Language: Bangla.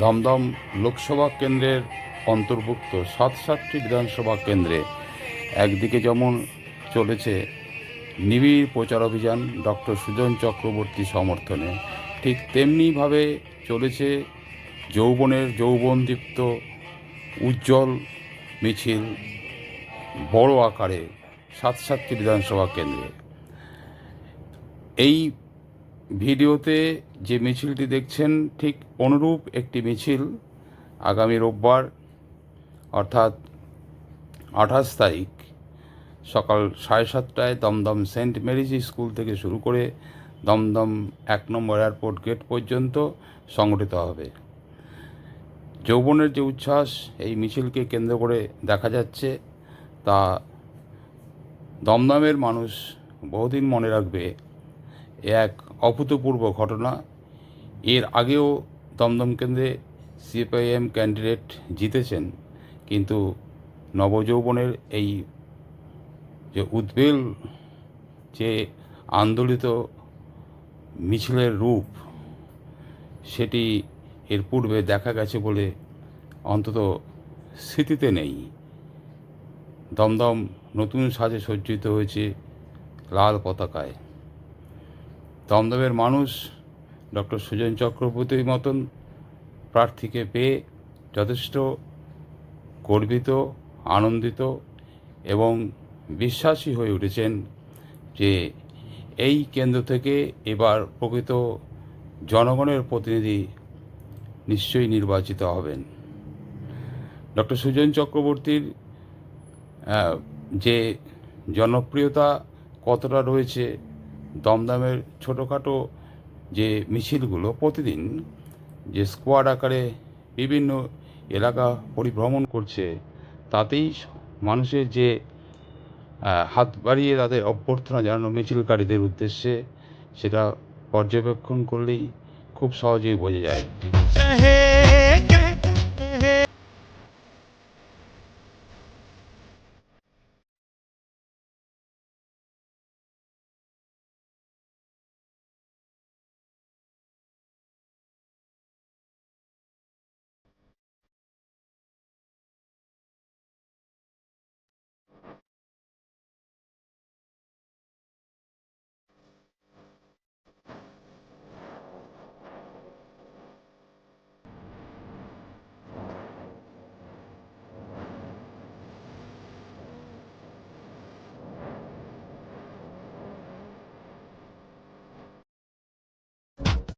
দমদম লোকসভা কেন্দ্রের অন্তর্ভুক্ত সাত সাতটি বিধানসভা কেন্দ্রে একদিকে যেমন চলেছে নিবিড় প্রচার অভিযান ডক্টর সুজন চক্রবর্তী সমর্থনে, ঠিক তেমনিভাবে চলেছে যৌবনের যৌবনদীপ্ত উজ্জ্বল মিছিল বড় আকারে সাত সাতটি বিধানসভা কেন্দ্রে। এই ভিডিওতে যে মিছিলটি দেখছেন, ঠিক অনুরূপ একটি মিছিল আগামী রোববার, অর্থাৎ আঠাশ তারিখ সকাল সাড়ে সাতটায় দমদম সেন্ট মেরিজ স্কুল থেকে শুরু করে দমদম এক নম্বর এয়ারপোর্ট গেট পর্যন্ত সংগঠিত হবে। যৌবনের যে উচ্ছ্বাস, এই মিছিলকে কেন্দ্র করে দেখা যাচ্ছে, তা দমদমের মানুষ বহুদিন মনে রাখবে এক অভূতপূর্ব ঘটনা। এর আগেও দমদম কেন্দ্রে সিপিআইএম ক্যান্ডিডেট জিতেছেন, কিন্তু নবযৌবনের এই যে উদ্বেল, যে আন্দোলিত মিছিলের রূপ, সেটি এর পূর্বে দেখা গেছে বলে অন্তত স্মৃতিতে নেই। দমদম নতুন সাজে সজ্জিত হয়েছে লাল পতাকায়। দমদমের মানুষ ডক্টর সুজন চক্রবর্তীর মতন প্রার্থীকে পেয়ে যথেষ্ট গর্বিত, আনন্দিত এবং বিশ্বাসী হয়ে উঠেছেন যে এই কেন্দ্র থেকে এবার প্রকৃত জনগণের প্রতিনিধি নিশ্চয়ই নির্বাচিত হবেন। ডক্টর সুজন চক্রবর্তীর যে জনপ্রিয়তা কতটা রয়েছে দমদমের ছোটোখাটো যে মিছিলগুলো প্রতিদিন যে স্কোয়াড আকারে বিভিন্ন এলাকা পরিভ্রমণ করছে, তাতেই মানুষের যে হাত বাড়িয়ে তাদের অভ্যর্থনা জানানো মিছিলকারীদের উদ্দেশ্যে সেটা পর্যবেক্ষণ করলেই খুব সহজেই বোঝা যায়।